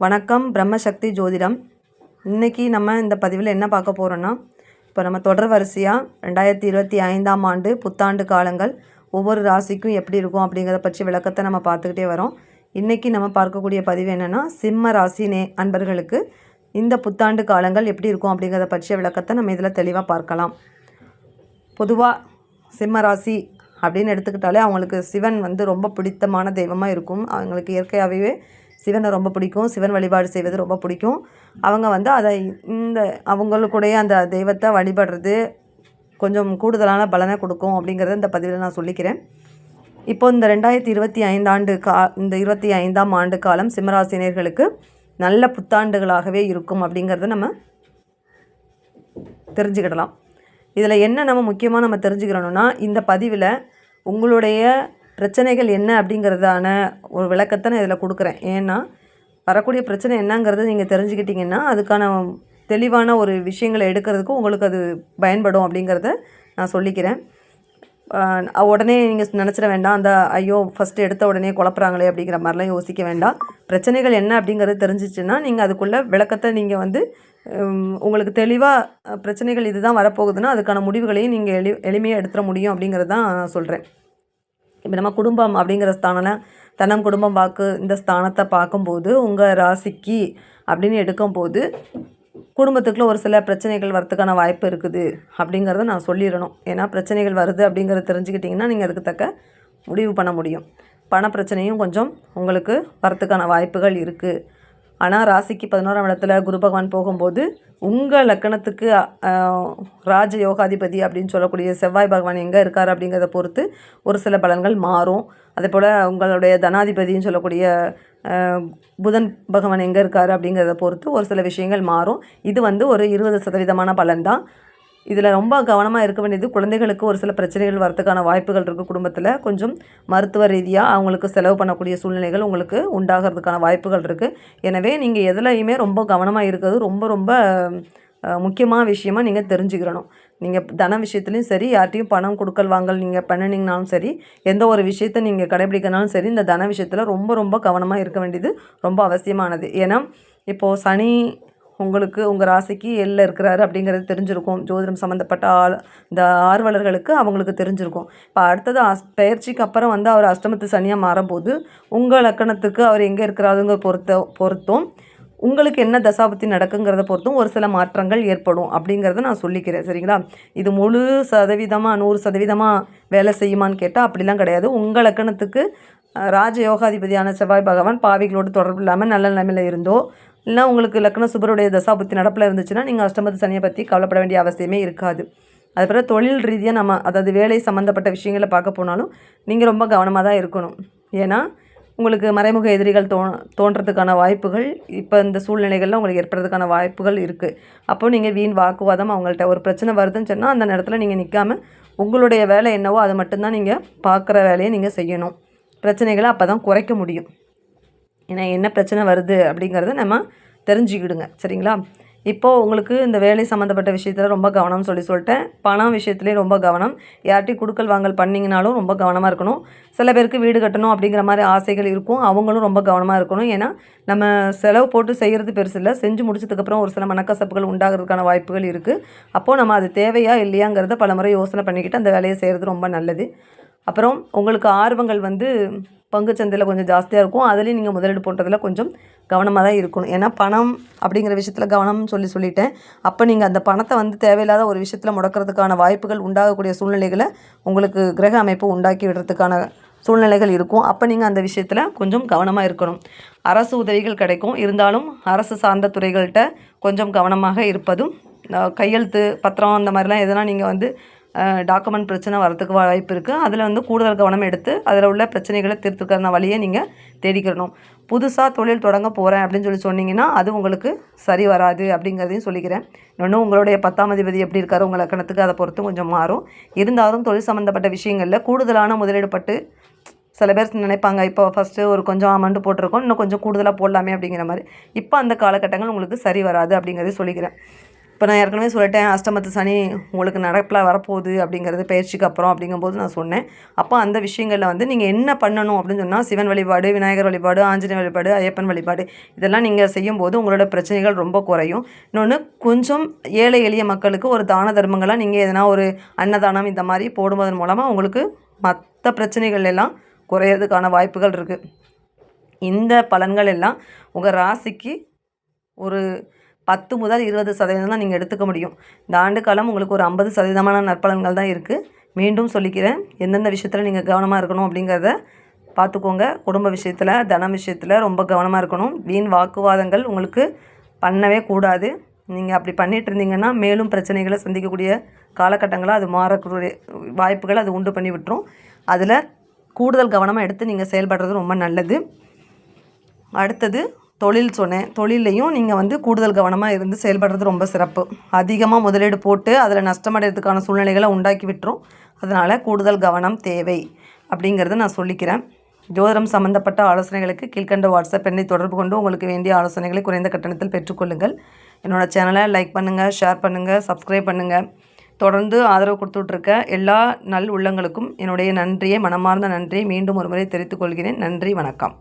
வணக்கம் பிரம்மசக்தி ஜோதிடம். இன்றைக்கி நம்ம இந்த பதிவில் என்ன பார்க்க போகிறோன்னா இப்போ நம்ம தொடர் வரிசையாக ரெண்டாயிரத்தி இருபத்தி ஐந்தாம் ஆண்டு புத்தாண்டு காலங்கள் ஒவ்வொரு ராசிக்கும் எப்படி இருக்கும் அப்படிங்கிறத பற்றி விளக்கத்தை நம்ம பார்த்துக்கிட்டே வரோம். இன்றைக்கி நம்ம பார்க்கக்கூடிய பதிவு என்னென்னா சிம்ம ராசி நே அன்பர்களுக்கு இந்த புத்தாண்டு காலங்கள் எப்படி இருக்கும் அப்படிங்கிறத பற்றிய விளக்கத்தை நம்ம இதில் தெளிவாக பார்க்கலாம். பொதுவாக சிம்ம ராசி அப்படின்னு எடுத்துக்கிட்டாலே அவங்களுக்கு சிவன் வந்து ரொம்ப பிடித்தமான தெய்வமாக இருக்கும். அவங்களுக்கு இயற்கையாகவே சிவனை ரொம்ப பிடிக்கும். சிவன் வழிபாடு செய்வது ரொம்ப பிடிக்கும். அவங்க வந்து அதை இந்த அவங்களுக்குடைய அந்த தெய்வத்தை வழிபடுறது கொஞ்சம் கூடுதலான பலனை கொடுக்கும் அப்படிங்கிறத இந்த பதிவில் நான் சொல்லிக்கிறேன். இப்போ இந்த ரெண்டாயிரத்தி இருபத்தி ஐந்தாண்டு கா இந்த இருபத்தி ஐந்தாம் ஆண்டு காலம் சிம்மராசினியர்களுக்கு நல்ல புத்தாண்டுகளாகவே இருக்கும் அப்படிங்கிறத நம்ம தெரிஞ்சுக்கிடலாம். இதில் என்ன நம்ம முக்கியமாக நம்ம தெரிஞ்சுக்கிறோன்னா இந்த பதிவில் உங்களுடைய பிரச்சனைகள் என்ன அப்படிங்கிறதான ஒரு விளக்கத்தை நான் இதில் கொடுக்குறேன். ஏன்னா வரக்கூடிய பிரச்சனை என்னங்கிறத நீங்கள் தெரிஞ்சுக்கிட்டிங்கன்னா அதுக்கான தெளிவான ஒரு விஷயங்களை எடுக்கிறதுக்கும் உங்களுக்கு அது பயன்படும் அப்படிங்கிறத நான் சொல்லிக்கிறேன். உடனே நீங்கள் நினச்சிட வேண்டாம். அந்த ஐயோ ஃபஸ்ட்டு எடுத்த உடனே குழப்புறாங்களே அப்படிங்கிற மாதிரிலாம் யோசிக்க வேண்டாம். பிரச்சனைகள் என்ன அப்படிங்கிறது தெரிஞ்சிச்சுன்னா நீங்கள் அதுக்குள்ளே விளக்கத்தை நீங்கள் வந்து உங்களுக்கு தெளிவாக பிரச்சனைகள் இதுதான் வரப்போகுதுன்னா அதுக்கான முடிவுகளையும் நீங்கள் எளி எளிமையாக எடுத்துட முடியும் அப்படிங்கிறது தான் நான் சொல்கிறேன் இப்போ நம்ம குடும்பம் அப்படிங்கிற ஸ்தானம்லாம் தனம் குடும்பம் வாக்கு இந்த ஸ்தானத்தை பார்க்கும்போது உங்கள் ராசிக்கு அப்படின்னு எடுக்கும்போது குடும்பத்துக்குள்ள ஒரு சில பிரச்சனைகள் வரத்துக்கான வாய்ப்பு இருக்குது அப்படிங்கிறத நான் சொல்லிடணும். ஏன்னா பிரச்சனைகள் வருது அப்படிங்கிறத தெரிஞ்சுக்கிட்டிங்கன்னா நீங்கள் அதுக்கு தக்க முடிவு பண்ண முடியும். பண பிரச்சனையும் கொஞ்சம் உங்களுக்கு வரத்துக்கான வாய்ப்புகள் இருக்குது ஆனால் ராசிக்கு பதினோராம் இடத்துல குரு பகவான் போகும்போது உங்கள் லக்கணத்துக்கு ராஜ யோகாதிபதி அப்படின்னு சொல்லக்கூடிய செவ்வாய் பகவான் எங்கே இருக்கார் அப்படிங்கிறத பொறுத்து ஒரு சில பலன்கள் மாறும். அதே போல் உங்களுடைய தனாதிபதின்னு சொல்லக்கூடிய புதன் பகவான் எங்கே இருக்கார் அப்படிங்கிறத பொறுத்து ஒரு சில விஷயங்கள் மாறும். இது வந்து ஒரு இருபது சதவீதமான பலன் தான் இதில் ரொம்ப கவனமாக இருக்க வேண்டியது குழந்தைகளுக்கு ஒரு சில பிரச்சனைகள் வரத்துக்கான வாய்ப்புகள் இருக்குது குடும்பத்தில். கொஞ்சம் மருத்துவ ரீதியாக அவங்களுக்கு செலவு பண்ணக்கூடிய சூழ்நிலைகள் உங்களுக்கு உண்டாகிறதுக்கான வாய்ப்புகள் இருக்குது எனவே நீங்கள் எதுலையுமே ரொம்ப கவனமாக இருக்கிறது ரொம்ப ரொம்ப முக்கியமான விஷயமாக நீங்கள் தெரிஞ்சுக்கிறணும். நீங்கள் தன விஷயத்துலையும் சரி யார்ட்டையும் பணம் கொடுக்கல் வாங்கல் நீங்கள் பண்ணினீங்கனாலும் சரி எந்த ஒரு விஷயத்தை நீங்கள் கடைபிடிக்கனாலும் சரி இந்த தன விஷயத்தில் ரொம்ப ரொம்ப கவனமாக இருக்க வேண்டியது ரொம்ப அவசியமானது. ஏன்னா இப்போது சனி உங்களுக்கு உங்கள் ராசிக்கு எல்ல இருக்கிறாரு அப்படிங்கிறது தெரிஞ்சிருக்கும். ஜோதிடம் சம்மந்தப்பட்ட ஆள் இந்த ஆர்வலர்களுக்கு அவங்களுக்கு தெரிஞ்சிருக்கும். இப்போ அடுத்தது அஸ் பயிற்சிக்கு அப்புறம் வந்து அவர் அஷ்டமத்து சனியாக மாறும்போது உங்கள் லக்கணத்துக்கு அவர் எங்கே இருக்கிறாருங்க பொறுத்த பொறுத்தும் உங்களுக்கு என்ன தசாபத்தி நடக்குங்கிறத பொறுத்தும் ஒரு சில மாற்றங்கள் ஏற்படும் அப்படிங்கிறத நான் சொல்லிக்கிறேன். சரிங்களா? இது முழு சதவீதமாக நூறு சதவீதமாக வேலை செய்யுமான்னு கேட்டால் அப்படிலாம் கிடையாது. உங்கள் லக்கணத்துக்கு ராஜ யோகாதிபதியான செவ்வாய் பகவான் பாவிகளோடு தொடர்பு இல்லாமல் நல்ல நிலைமையில் இருந்தோ இல்லைனா உங்களுக்கு லக்ன சுபருடைய தசாபுத்தி நடப்பில் இருந்துச்சுன்னா நீங்கள் அஷ்டமத்து சனியை பற்றி கவலைப்பட வேண்டிய அவசியமே இருக்காது. அதுபோல் தொழில் ரீதியாக நம்ம அதாவது வேலை சம்மந்தப்பட்ட விஷயங்களை பார்க்க போனாலும் நீங்கள் ரொம்ப கவனமாக தான் இருக்கணும். ஏன்னா உங்களுக்கு மறைமுக எதிரிகள் தோ தோன்றதுக்கான வாய்ப்புகள் இப்போ இந்த சூழ்நிலைகளில் உங்களுக்கு ஏற்படுறதுக்கான வாய்ப்புகள் இருக்குது அப்போது நீங்கள் வீண் வாக்குவாதம் அவங்கள்ட்ட ஒரு பிரச்சனை வருதுன்னு சொன்னால் அந்த நேரத்தில் நீங்கள் நிற்காமல் உங்களுடைய வேலை என்னவோ அதை மட்டும்தான் நீங்கள் பார்க்குற வேலையை நீங்கள் செய்யணும். பிரச்சனைகளை அப்போ தான் குறைக்க முடியும். ஏன்னா என்ன பிரச்சனை வருது அப்படிங்கிறத நம்ம தெரிஞ்சுக்கிடுங்க. சரிங்களா? இப்போது உங்களுக்கு இந்த வேலை சம்மந்தப்பட்ட விஷயத்தில் ரொம்ப கவனம் சொல்லி சொல்லிட்டேன். பணம் விஷயத்துலேயும் ரொம்ப கவனம். யார்ட்டையும் கொடுக்கல் வாங்கல் பண்ணிங்கனாலும் ரொம்ப கவனமாக இருக்கணும். சில பேருக்கு வீடு கட்டணும் அப்படிங்கிற மாதிரி ஆசைகள் இருக்கும். அவங்களும் ரொம்ப கவனமாக இருக்கணும். ஏன்னா நம்ம செலவு போட்டு செய்கிறது பெருசு இல்லை. செஞ்சு முடிச்சதுக்கப்புறம் ஒரு சில மனக்கசப்புகள் உண்டாகிறதுக்கான வாய்ப்புகள் இருக்குது அப்போது நம்ம அது தேவையா இல்லையாங்கிறத பல முறை யோசனை பண்ணிக்கிட்டு அந்த வேலையை செய்கிறது ரொம்ப நல்லது. அப்புறம் உங்களுக்கு ஆர்வங்கள் வந்து பங்குச்சந்தையில் கொஞ்சம் ஜாஸ்தியாக இருக்கும். அதுலேயும் நீங்கள் முதலீடு போட்டதில் கொஞ்சம் கவனமாக தான் இருக்கணும். ஏன்னா பணம் அப்படிங்கிற விஷயத்தில் கவனம்னு சொல்லி சொல்லிட்டேன். அப்போ நீங்கள் அந்த பணத்தை வந்து தேவையில்லாத ஒரு விஷயத்தில் முடக்கிறதுக்கான வாய்ப்புகள் உண்டாகக்கூடிய சூழ்நிலைகளை உங்களுக்கு கிரக அமைப்பு உண்டாக்கி விடுறதுக்கான சூழ்நிலைகள் இருக்கும். அப்போ நீங்கள் அந்த விஷயத்தில் கொஞ்சம் கவனமாக இருக்கணும். அரசு உதவிகள் கிடைக்கும். இருந்தாலும் அரசு சார்ந்த துறைகள்கிட்ட கொஞ்சம் கவனமாக இருப்பதும் கையெழுத்து பத்திரம் அந்த மாதிரிலாம் எதனா நீங்கள் வந்து டாக்குமெண்ட் பிரச்சனை வரத்துக்கு வாய்ப்பு இருக்குது அதில் வந்து கூடுதல் கவனம் எடுத்து அதில் உள்ள பிரச்சனைகளை தீர்த்துக்கிறன வழியை நீங்கள் தேடிக்கிறணும். புதுசாக தொழில் தொடங்க போகிறேன் அப்படின்னு சொல்லி சொன்னீங்கன்னா அது உங்களுக்கு சரி வராது அப்படிங்கிறதையும் சொல்லிக்கிறேன். இன்னொன்று உங்களுடைய பத்தாம் அதிபதி எப்படி இருக்காரு உங்கள் லக்கணத்துக்கு அதை பொறுத்து கொஞ்சம் மாறும். இருந்தாலும் தொழில் சம்மந்தப்பட்ட விஷயங்களில் கூடுதலான முதலீடு பட்டு சில பேர் நினைப்பாங்க இப்போ ஃபஸ்ட்டு ஒரு கொஞ்சம் அமௌண்ட் போட்டிருக்கோம் இன்னும் கொஞ்சம் கூடுதலாக போடலாமே அப்படிங்கிற மாதிரி. இப்போ அந்த காலகட்டங்கள் உங்களுக்கு சரி வராது அப்படிங்கிறதையும் சொல்லிக்கிறேன். இப்போ நான் ஏற்கனவே சொல்லிட்டேன் அஷ்டமத்து சனி உங்களுக்கு நடப்பில் வரப்போகுது அப்படிங்கிறது பயிற்சிக்கு அப்புறம் அப்படிங்கும்போது நான் சொன்னேன். அப்போ அந்த விஷயங்களில் வந்து நீங்கள் என்ன பண்ணணும் அப்படின்னு சொன்னால் சிவன் வழிபாடு விநாயகர் வழிபாடு ஆஞ்சநேயர் வழிபாடு ஐயப்பன் வழிபாடு இதெல்லாம் நீங்கள் செய்யும்போது உங்களோட பிரச்சனைகள் ரொம்ப குறையும். இன்னொன்று கொஞ்சம் ஏழை எளிய மக்களுக்கு ஒரு தான தர்மங்களாக நீங்கள் எதனா ஒரு அன்னதானம் இந்த மாதிரி போடுவதன் மூலமாக உங்களுக்கு மற்ற பிரச்சனைகள் எல்லாம் குறையிறதுக்கான வாய்ப்புகள் இருக்குது இந்த பலன்கள் எல்லாம் உங்கள் ராசிக்கு ஒரு பத்து முதல் இருபது சதவீதம் தான் நீங்கள் எடுத்துக்க முடியும். இந்த ஆண்டு காலம் உங்களுக்கு ஒரு ஐம்பது சதவீதமான நற்பலன்கள் தான் இருக்குது மீண்டும் சொல்லிக்கிறேன் எந்தெந்த விஷயத்தில் நீங்கள் கவனமாக இருக்கணும் அப்படிங்கிறத பார்த்துக்கோங்க குடும்ப விஷயத்தில் தனம் விஷயத்தில் ரொம்ப கவனமாக இருக்கணும். வீண் வாக்குவாதங்கள் உங்களுக்கு பண்ணவே கூடாது. நீங்கள் அப்படி பண்ணிட்டு இருந்தீங்கன்னா மேலும் பிரச்சனைகளை சந்திக்கக்கூடிய காலகட்டங்களாக அது மாறக்கூடிய வாய்ப்புகளை அது உண்டு பண்ணி விட்டுரும். அதில் கூடுதல் கவனமாக எடுத்து நீங்கள் செயல்படுறது ரொம்ப நல்லது. அடுத்தது தொழில் சொன்னேன். தொழிலையும் நீங்கள் வந்து கூடுதல் கவனமாக இருந்து செயல்படுறது ரொம்ப சிறப்பு. அதிகமாக முதலீடு போட்டு அதில் நஷ்டமடைகிறதுக்கான சூழ்நிலைகளை உண்டாக்கி விட்டுரும். அதனால் கூடுதல் கவனம் தேவை அப்படிங்கிறத நான் சொல்லிக்கிறேன். ஜோதிடம் சம்மந்தப்பட்ட ஆலோசனைகளுக்கு கீழ்கண்ட வாட்ஸ்அப் எண்ணை தொடர்பு கொண்டு உங்களுக்கு வேண்டிய ஆலோசனைகளை குறைந்த கட்டணத்தில் பெற்றுக்கொள்ளுங்கள் என்னோடய சேனலை லைக் பண்ணுங்கள் ஷேர் பண்ணுங்கள் சப்ஸ்கிரைப் பண்ணுங்கள் தொடர்ந்து ஆதரவு கொடுத்துட்ருக்க எல்லா நல் உள்ளங்களுக்கும் என்னுடைய நன்றியை மனமார்ந்த நன்றியை மீண்டும் ஒரு முறை தெரிவித்துக் கொள்கிறேன். நன்றி வணக்கம்.